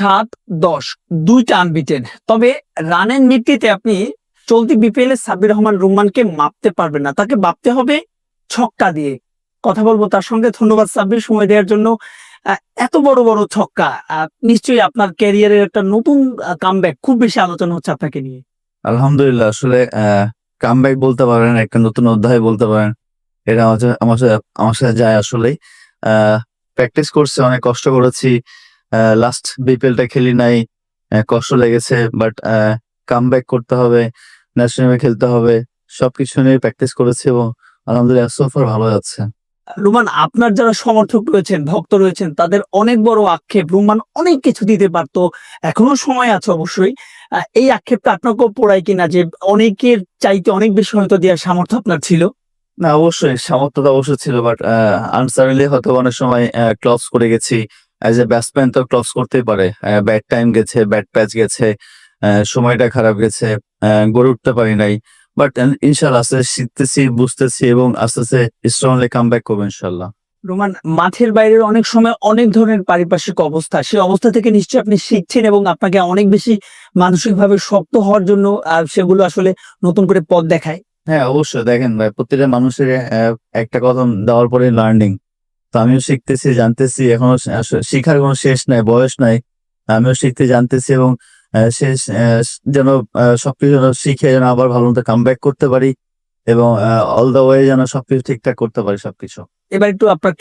সাত, দশ দুইটা আনবিটেন তবে রানের ভিত্তিতে আপনি চলতি বিপিএল এ সাব্বির রহমান রুম্মানকে মাপতে পারবেন না। তাকে মাপতে হবে ছক্কা দিয়ে। কথা বলব তার সঙ্গে। ধন্যবাদ সাব্বির সময় দেওয়ার জন্য। এত বড় বড় ছক্কা। নিশ্চয়ই আপনার ক্যারিয়ারের একটা নতুন কামব্যাক খুব বেশি আলোচনা হচ্ছে আপনাকে নিয়ে। আলহামদুলিল্লাহ, আসলে কামব্যাক বলতে পারেন, একটা নতুন অধ্যায় বলতে পারেন, এটা আমার সাথে- আমার সাথে যায় আসলেই। প্র্যাকটিস করছে, অনেক কষ্ট করেছি। লাস্ট বিপিএলটা খেলি নাই কষ্ট লেগেছে বাট কাম ব্যাক করতে হবে ন্যাশনাল খেলতে হবে সবকিছু নিয়ে প্র্যাকটিস করেছি এবং আলহামদুলিল্লাহ সোফার ভালো যাচ্ছে। রুমান আপনার যারা সমর্থক রয়েছেন ভক্ত রয়েছেন তাদের অনেক বড় আক্ষেপ। রুমান অনেক কিছু দিতে পারতো এখনও সময় আছে অবশ্যই। এই আক্ষেপটা আপনাকেও পড়ায় কিনা যে অনেকের চাইতে অনেক বেশি হয়তো দেওয়ার সামর্থ্য আপনার ছিল? না অবশ্যই সামর্থ্য তো অবশ্যই ছিল বাট আনসারলি হয়তো অনেক সময় ক্লস করে গেছি। অ্যাজ এ ব্যাটসম্যান তো ক্লস করতেই পারে। ব্যাট টাইম গেছে ব্যাট প্যাচ গেছে সময়টা খারাপ গেছে গড়ে উঠতে পারি নাই। বাট ইনশাল্লাহ আস্তে আস্তে শিখতেছি বুঝতেছি এবং আস্তে আস্তে স্ট্রংলি কাম ব্যাক করব ইনশাল্লাহ রোমান মাঠের বাইরের অনেক সময় অনেক ধরনের পারিপার্শ্বিক অবস্থা সেই অবস্থা থেকে নিশ্চয়ই আপনি শিখছেন এবং আপনাকে অনেক বেশি মানসিকভাবে শক্ত হওয়ার জন্য সেগুলো আসলে নতুন করে পথ দেখায়। হ্যাঁ অবশ্যই। দেখেন ভাই প্রত্যেকটা মানুষের একটা কদম দেওয়ার পরে লার্নিং তো আমিও শিখতেছি জানতেছি এখনও শিখার কোনো শেষ নাই বয়স নাই আমিও শিখতে জানতেছি এবং শেষ যেন সবকিছু যেন শিখে যেন আবার ভালো মতো কাম ব্যাক করতে পারি এবং অল দ্য ওয়ে যেন সবকিছু ঠিকঠাক করতে পারি সবকিছু এবার একটু আপনার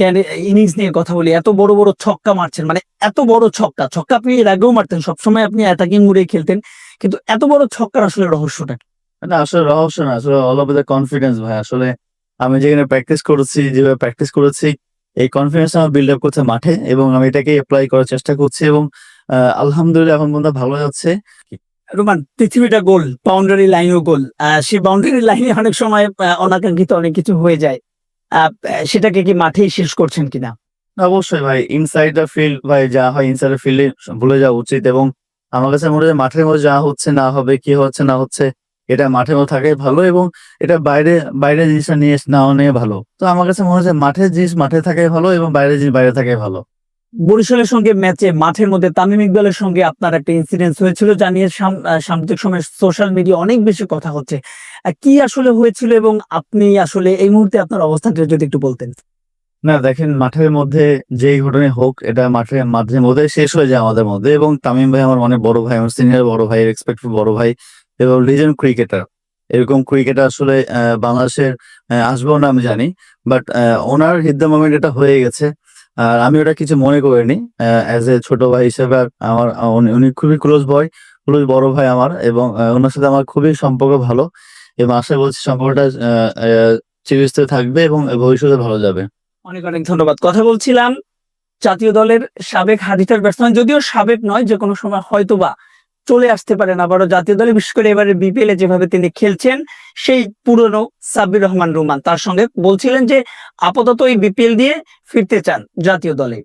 ইনিংস নিয়ে কথা বলি এত বড় বড় ছক্কা মারছেন মানে এত বড় ছক্কা ছক্কা আপনি এর আগেও মারতেন সবসময় আপনি অ্যাটাকিং মুডে খেলতেন কিন্তু এত বড় ছক্কার আসলে রহস্যটা? না আসলে রহস্য না আসলে অল অফ দ্য কনফিডেন্স ভাই আসলে আমি যেখানে প্র্যাকটিস করেছি যেভাবে প্র্যাকটিস করেছি এই কনফিডেন্স আমার বিল্ড আপ করছে মাঠে এবং আমি এটাকে অ্যাপ্লাই করার চেষ্টা করছি এবং আলহামদুলিল্লাহ এখন পর্যন্ত ভালো যাচ্ছে। রোমান পৃথিবীটা গোল বাউন্ডারি লাইনও গোল। আহ, সেই বাউন্ডারি লাইনে অনেক সময় অনাকাঙ্ক্ষিত অনেক কিছু হয়ে যায়। সেটাকে কি মাঠেই শেষ করছেন কিনা? অবশ্যই ভাই ইনসাইড দ্য ফিল্ড ভাই যা হয় ইনসাইড দ্য ফিল্ডে ভুলে যাওয়া উচিত এবং আমার কাছে মনে হয় মাঠের মধ্যে যা হচ্ছে না হবে কি হচ্ছে না হচ্ছে এটা মধ্যে থাকাই ভালো এবং এটা বাইরে বাইরে জিনিসটা নিয়ে না নিয়ে ভালো। তো আমার কাছে মনে হচ্ছে মাঠের জিনিস মাঠে থাকাই ভালো এবং বাইরের জিনিস বাইরে থাকাই ভালো। বরিশালের সঙ্গে ম্যাচে মাঠের মধ্যে তামিম ইকবালের সঙ্গে আপনার একটা ইনসিডেন্ট হয়েছিল যা নিয়ে সাম্প্রতিক সময় সোশ্যাল মিডিয়া অনেক বেশি কথা হচ্ছে। কি আসলে হয়েছিল এবং আপনি আসলে এই মুহূর্তে আপনার অবস্থানটা যদি একটু বলতেন। না দেখেন মাঠের মধ্যে যেই ঘটনা হোক এটা মাঠের মাঝে মধ্যে শেষ হয়ে যায় আমাদের মধ্যে এবং তামিম ভাই আমার অনেক বড় ভাই আমার সিনিয়র বড় ভাই রেসপেক্টফুল বড় ভাই। এবং লিজেন্ড ক্রিকেটার এরকম ক্রিকেটার আসলে বাংলাদেশের আসবেও না আমি জানি বাট ওনার হিদ্দা মোমেন্ট এটা হয়ে গেছে। আর আমি ওটা কিছু মনে করিনি অ্যাজ এ ছোট ভাই হিসেবে আর আমার, উনি- খুবই ক্লোজ বয় ক্লোজ বড় ভাই আমার এবং ওনার সাথে আমার খুবই সম্পর্ক ভালো এবং আশা করছি সম্পর্কটা চিরস্থায়ী থাকবে এবং ভবিষ্যতে ভালো যাবে। অনেক অনেক ধন্যবাদ। কথা বলছিলাম জাতীয় দলের সাবেক হাদিটার ব্যাটসম্যান যদিও সাবেক নয় যে কোনো সময় হয়তোবা চলে আসতে পারেন আবারও জাতীয় দলে। বিশেষ করে এবারে বিপিএল এ যেভাবে তিনি খেলছেন, সেই পুরনো সাব্বির রহমান রুমান, তার সঙ্গে বলছিলেন যে আপাতত এই বিপিএল দিয়ে ফিরতে চান জাতীয় দলে।